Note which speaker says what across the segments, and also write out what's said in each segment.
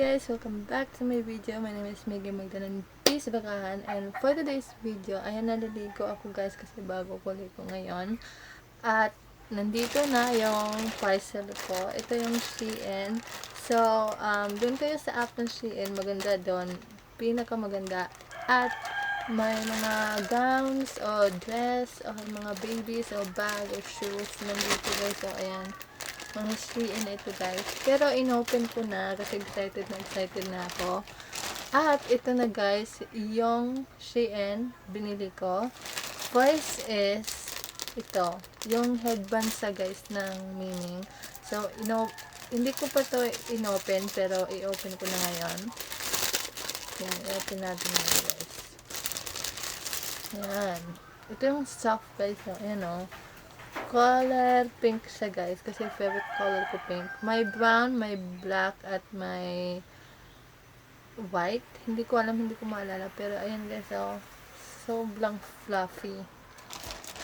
Speaker 1: guys! Welcome back to my video. My name is Megan Magdalan Peace Bakahan. And for today's video, ayan naliligo ako guys kasi bago ko ligo ngayon. At nandito na yung parcel ko. Ito yung Shein. So, um, dun kayo sa app ng Shein. Maganda doon. Pinaka maganda. At may mga gowns o dress o mga babies o bag o shoes. Nandito guys. So, ayan mga Shein na ito guys. Pero inopen ko na kasi excited na excited na ako. At ito na guys, yung Shein binili ko. First is ito, yung headband sa guys ng meaning. So, ino hindi ko pa to inopen pero i-open ko na ngayon. Yan, i-open natin na guys. Yan. Ito yung soft guys. So, ayan o. Oh color pink siya guys. Kasi favorite color ko pink. May brown, may black at may white. Hindi ko alam, hindi ko maalala. Pero ayan guys oh, sobrang fluffy.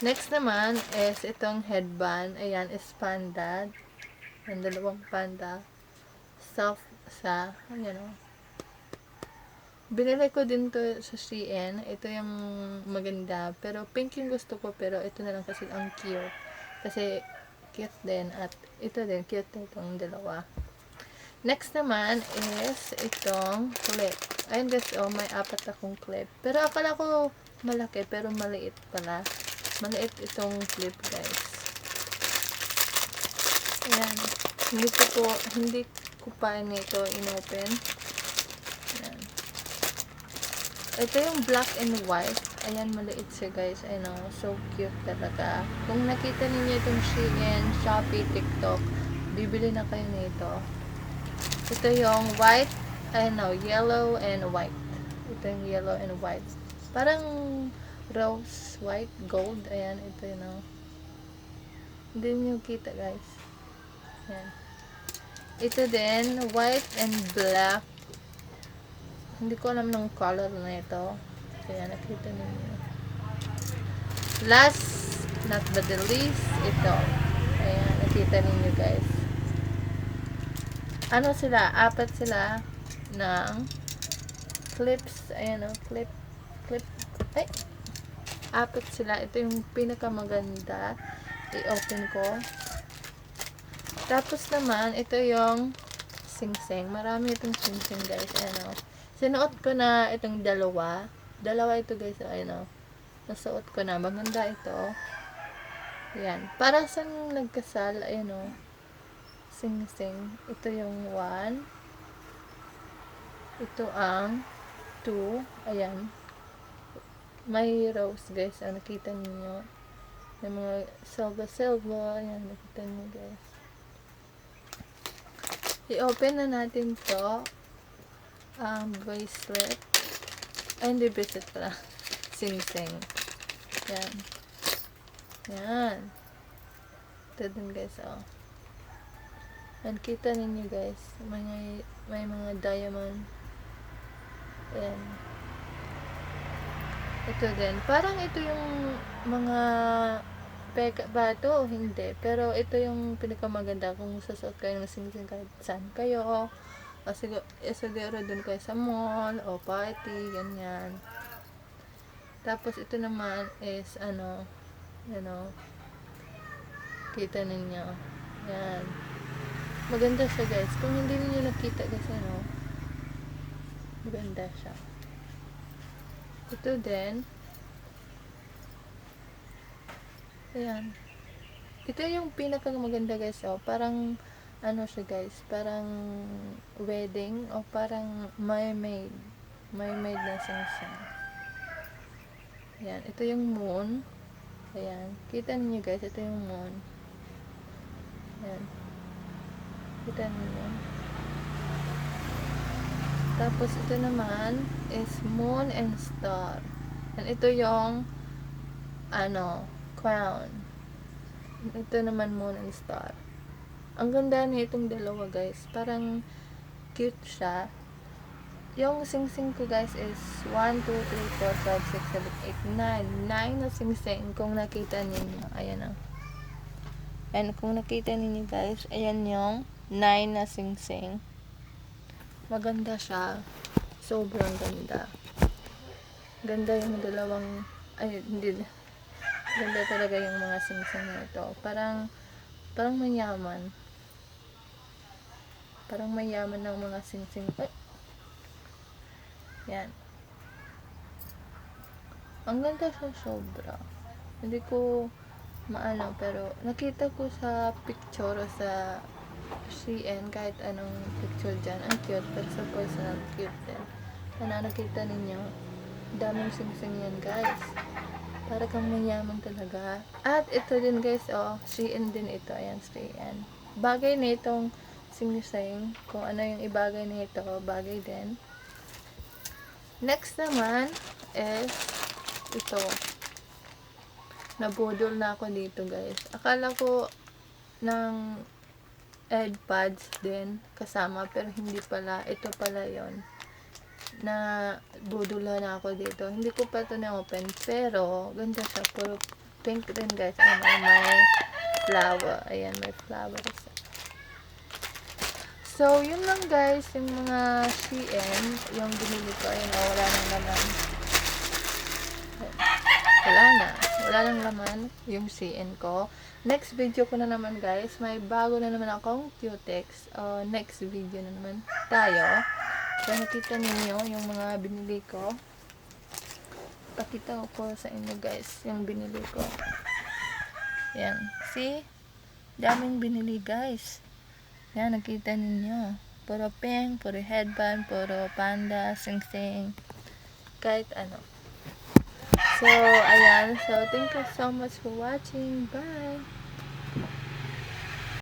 Speaker 1: Next naman is itong headband. Ayan is panda. Ang dalawang panda. Soft sa ayan oh Binili ko din to sa Shein. Ito yung maganda. Pero pink yung gusto ko. Pero ito na lang kasi ang cute. Kasi cute din. At ito din. Cute din itong dalawa. Next naman is itong clip. Ayun guys, oh, may apat akong clip. Pero akala ko malaki. Pero maliit pala. Maliit itong clip guys. Ayan. Hindi ko po, hindi ko pa nito inopen. Ito yung black and white. Ayan, maliit siya guys. Ayan o, so cute talaga. Kung nakita ninyo itong Shein, Shopee, TikTok, bibili na kayo nito. Ito yung white, ayan o, yellow and white. Ito yung yellow and white. Parang rose, white, gold. Ayan, ito yun o. Hindi nyo kita guys. Ayan. Ito din, white and black hindi ko alam ng color na ito. Kaya nakita ninyo. Last, not but the least, ito. Ayan, nakita ninyo guys. Ano sila? Apat sila ng clips. Ayan o, oh, clip, clip. Ay! Apat sila. Ito yung pinakamaganda. I-open ko. Tapos naman, ito yung sing-sing. Marami itong sing-sing guys. Ayan o. Oh. Sinuot ko na itong dalawa. Dalawa ito guys. Ayun o. Nasuot ko na. Maganda ito. Yan. Para sa nagkasal, ayun o. Sing-sing. Ito yung one. Ito ang two. Ayan. May rose guys. Ah, nakita niyo May mga silver-silver. Ayan. Nakita niyo guys. I-open na natin to um, bracelet. Ay, hindi bracelet pala. Sing-sing. Yan. Yan. Ito din guys, oh. Yan, kita ninyo guys. May, may mga diamond. Yan. Ito din. Parang ito yung mga peka ba? Hindi. Pero ito yung pinakamaganda kung sasuot kayo ng sing-sing kahit saan kayo. O siguro, eh, siguro dun kayo sa mall o party, ganyan. Tapos ito naman is ano, you know, kita ninyo. Yan. Maganda siya guys. Kung hindi niyo nakita guys, ano, maganda siya. Ito din. Ayan. Ito yung pinaka maganda guys, oh. Parang, ano siya guys, parang wedding o parang mermaid. Mermaid na sing-sing. Ayan, ito yung moon. Ayan, kita niyo guys, ito yung moon. Ayan. Kita niyo. Tapos ito naman is moon and star. And ito yung ano, crown. Ito naman moon and star. Ang ganda nitong dalawa guys. Parang cute siya. Yung sing-sing ko guys is 1, 2, 3, 4, 5, 6, 7, 8, 9. 9 na sing-sing kung nakita ninyo. Ayan o. And kung nakita ninyo guys, ayan yung 9 na sing-sing. maganda siya. Sobrang ganda. Ganda yung dalawang, ay, hindi, ganda talaga yung mga singsing na ito. Parang, parang mayaman. Parang mayaman ng mga singsing. Ay! Yan. Ang ganda siya sobra. Hindi ko maalam pero nakita ko sa picture o sa CN kahit anong picture dyan. Ang cute pero sa personal cute din. Ano nakita ninyo? Daming singsing yan guys. Para kang mayaman talaga. At ito din guys, oh, CN din ito. Ayan, CN. Bagay na itong singsing. Kung ano yung ibagay na ito, bagay din. Next naman is ito. Nabudol na ako dito guys. Akala ko ng earbuds din kasama pero hindi pala. Ito pala yon na budula na ako dito. Hindi ko pa ito na-open pero ganda siya. Puro pink din guys. Ano, may flower. Ayan, may flower siya. So, yun lang guys, yung mga CN, yung binili ko, ayun, oh, wala nang laman. Wala na. Wala nang laman yung CN ko. Next video ko na naman guys, may bago na naman akong cutex. Uh, next video na naman tayo. So, nakita ninyo yung mga binili ko. Pakita ko sa inyo guys, yung binili ko. Yan. See? Daming binili guys. Yan, nakita ninyo. Puro pink, puro headband, puro panda, sing-sing. Kahit ano. So, ayan. So, thank you so much for watching. Bye!